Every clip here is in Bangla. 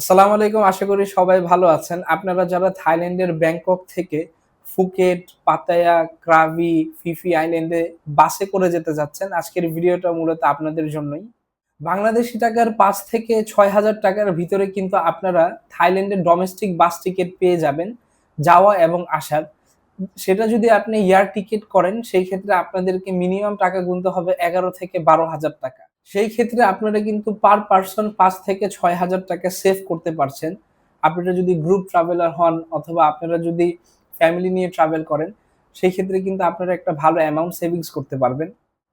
আসসালামু আলাইকুম, আশা করি সবাই ভালো আছেন। আপনারা যারা থাইল্যান্ডের ব্যাংকক থেকে ফুকেট, পাতায়া, ক্রাভি, ফিফি আইল্যান্ডে বাসে করে যেতে যাচ্ছেন, আজকের ভিডিওটা মূলত আপনাদের জন্যই। বাংলাদেশি টাকার পাঁচ থেকে ছয় হাজার টাকার ভিতরে কিন্তু আপনারা থাইল্যান্ডের ডোমেস্টিক বাস টিকিট পেয়ে যাবেন, যাওয়া এবং আসার। সেটা যদি আপনি ইয়ার টিকিট করেন, সেই ক্ষেত্রে আপনাদেরকে মিনিমাম টাকা গুনতে হবে এগারো থেকে বারো হাজার টাকা। সেই ক্ষেত্রে আপনারা কিন্তু পার পার্সন পাঁচ থেকে ছয় হাজার টাকা সেভ করতে পারছেন। আপনারা যদি গ্রুপ ট্রাভেলার হন অথবা আপনারা যদি ফ্যামিলি নিয়ে ট্রাভেল করেন, সেই ক্ষেত্রে কিন্তু আপনারা একটা ভালো অ্যামাউন্ট সেভিংস করতে পারবেন।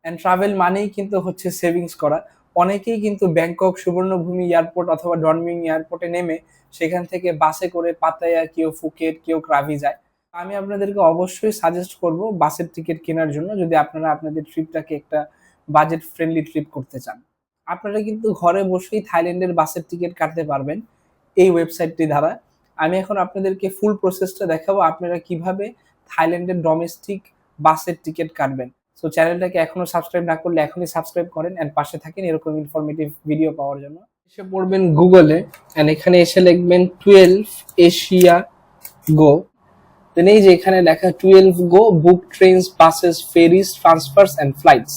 অ্যান্ড ট্রাভেল মানেই কিন্তু হচ্ছে সেভিংস করা। অনেকেই কিন্তু ব্যাংকক সুবর্ণভূমি এয়ারপোর্ট অথবা ডনমিং এয়ারপোর্টে নেমে সেখান থেকে বাসে করে পাতায়া, কেউ ফুকেট কেউ ক্রাভি যায়। আমি আপনাদেরকে অবশ্যই সাজেস্ট করব বাসের টিকিট কেনার জন্য। যদি আপনারা আপনাদের ট্রিপটাকে একটা বাজেট ফ্রেন্ডলি ট্রিপ করতে চান। আপনারা কিন্তু ঘরে বসেই থাইল্যান্ডের বাসের টিকিট কাটতে পারবেন এই ওয়েবসাইটটি দ্বারা। আমি এখন আপনাদেরকে ফুল প্রসেসটা দেখাবো আপনারা কীভাবে থাইল্যান্ডের ডোমেস্টিক বাসের টিকিট কাটবেন। সো চ্যানেলটাকে এখনও সাবস্ক্রাইব না করলে এখনই সাবস্ক্রাইব করেন অ্যান্ড পাশে থাকেন এরকম ইনফরমেটিভ ভিডিও পাওয়ার জন্য। এসে পড়বেন গুগলে অ্যান্ড এখানে এসে লিখবেন টুয়েলভ এশিয়া গো দেন এই যে এখানে লেখা twelve go book trains buses ferries transfers and flights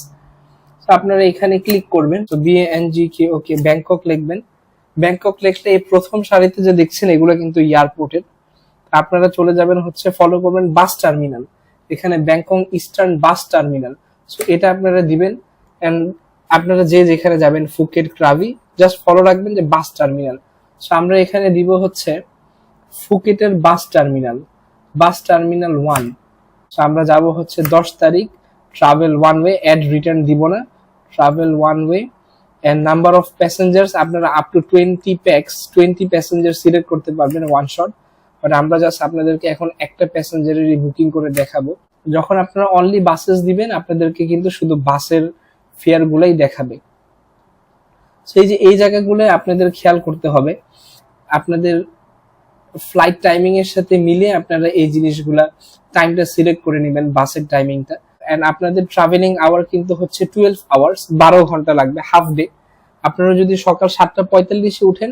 আপনারা এখানে ক্লিক করবেন। তো বিএনজি কে ওকে ব্যাংকক লিখবেন। ব্যাংকক লিখলে এই প্রথম সারিতে যে দেখছেন, এগুলো কিন্তু এয়ারপোর্টের আপনারা চলে যাবেন হচ্ছে ফলো করবেন বাস টার্মিনাল এখানে Bangkok Eastern bus terminal so এটা আপনারা দিবেন। এন্ড আপনারা যে যেখানে যাবেন ফুকেট ক্রাভি জাস্ট ফলো রাখবেন যে বাস টার্মিনাল সো আমরা এখানে দিব হচ্ছে ফুকেটের bus terminal bus terminal one so আমরা যাব হচ্ছে দশ তারিখ। Travel one way add return দিব না। Travel one way and number of passengers আপনারা up to twenty pax twenty passenger select করতে পারবেন ওয়ান শট বাট আমরা জাস্ট আপনাদেরকে এখন একটা প্যাসেঞ্জারেরই বুকিং করে দেখাবো। যখন আপনারা অনলি বাসেস দিবেন, আপনাদেরকে কিন্তু শুধু বাসের ফেয়ার গুলাই দেখাবে। সেই যে, এই জায়গাগুলো আপনাদের খেয়াল করতে হবে। আপনাদের ফ্লাইট টাইমিং এর সাথে মিলে আপনারা এই জিনিসগুলা টাইমটা সিলেক্ট করে নেবেন, বাসের টাইমিংটা এন্ড আপনাদের ট্রাভেলিং আওয়ার কিন্তু হচ্ছে টুয়েলভ আওয়ার্স বারো ঘণ্টা লাগবে হাফ ডে আপনারা যদি সকাল সাতটা পঁয়তাল্লিশে উঠেন,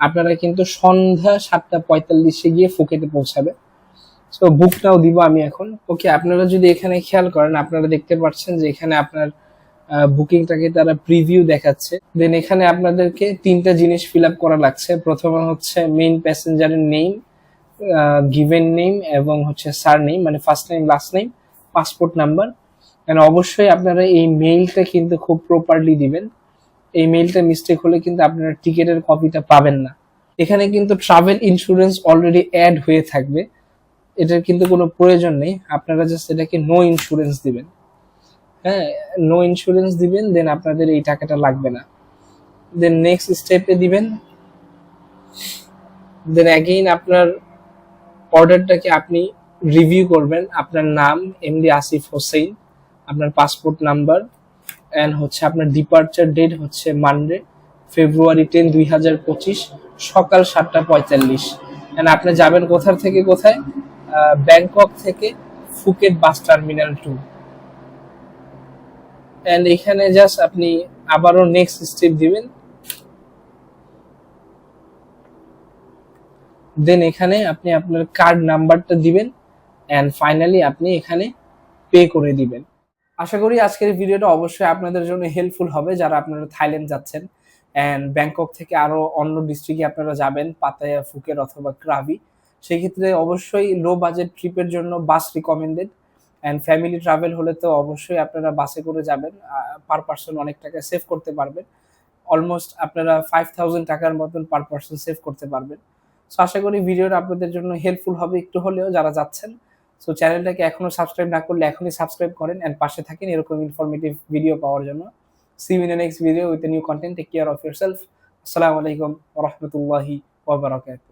আপনারা কিন্তু সন্ধ্যা সাতটা পঁয়তাল্লিশে গিয়ে ফুকেটে পৌঁছাবে। সো বুকটাও দিব আমি এখন। ওকে আপনারা যদি এখানে খেয়াল করেন, আপনারা দেখতে পাচ্ছেন যে এখানে আপনার বুকিংটাকে তারা প্রিভিউ দেখাচ্ছে। দেন এখানে আপনাদেরকে তিনটা জিনিস ফিল আপ করা লাগছে। প্রথমে হচ্ছে মেইন প্যাসেঞ্জারের নেম গিভেন নেম এবং হচ্ছে সার নেম মানে first name last name passport number অবশ্যই আপনারা এই মেইলটা কিন্তু খুব প্রপারলি দিবেন। এই মেইলটা মিস্টেক হলে কিন্তু আপনারা টিকিটের কপিটা পাবেন না। এখানে কিন্তু ট্রাভেল ইন্স্যুরেন্স অলরেডি অ্যাড হয়ে থাকবে। এটার কিন্তু কোনো প্রয়োজন নেই। আপনারা জাস্ট এটাকে নো ইন্স্যুরেন্স দিবেন। হ্যাঁ নো ইন্স্যুরেন্স দিবেন দেন আপনাদের এই টাকাটা লাগবে না। দেন নেক্সট স্টেপে দিবেন। দেন অ্যাগেইন আপনার অর্ডারটাকে আপনি রিভিউ করবেন। আপনার নাম এমডি আসিফ হোসেন আপনার পাসপোর্ট নাম্বার অ্যান্ড হচ্ছে আপনার ডিপার্চার ডেট হচ্ছে মানডে ফেব্রুয়ারি টেন দুই হাজার পঁচিশ, সকাল সাতটা পঁয়তাল্লিশ। অ্যান্ড আপনি যাবেন কোথার থেকে কোথায়? ব্যাংকক থেকে Phuket bus terminal two and এখানে জাস্ট আপনি আবারও নেক্সট স্টেপ দিবেন। দেন এখানে আপনি আপনার কার্ড নাম্বারটা দিবেন। অ্যান্ড ফাইনালি আপনি এখানে পে করে দিবেন। আশা করি আজকের ভিডিওটা অবশ্যই আপনাদের জন্য হেল্পফুল হবে, যারা আপনারা থাইল্যান্ড যাচ্ছেন। অ্যান্ড ব্যাংকক থেকে আরও অন্য ডিস্ট্রিক্টে আপনারা যাবেন পাতায়া ফুকের অথবা ক্রাভি সেক্ষেত্রে অবশ্যই লো বাজেট ট্রিপের জন্য bus recommended and family travel হলে তো অবশ্যই আপনারা বাসে করে যাবেন। পার পার্সন অনেক টাকা সেভ করতে পারবেন। অলমোস্ট আপনারা ফাইভ থাউজেন্ড টাকার মতন পার পার্সন সেভ করতে পারবেন। সো আশা করি ভিডিওটা আপনাদের জন্য হেল্পফুল হবে একটু হলেও, যারা যাচ্ছেন। সো চ্যানেলটাকে এখনও সাবস্ক্রাইব না করলে এখনই সাবস্ক্রাইব করেন অ্যান্ড পাশে থাকেন এরকম ইনফরমেটিভ ভিডিও পাওয়ার জন্য। See in next video with new content take care of your self আসসালামু আলাইকুম রহমতুল্লাহি ওবরাকাত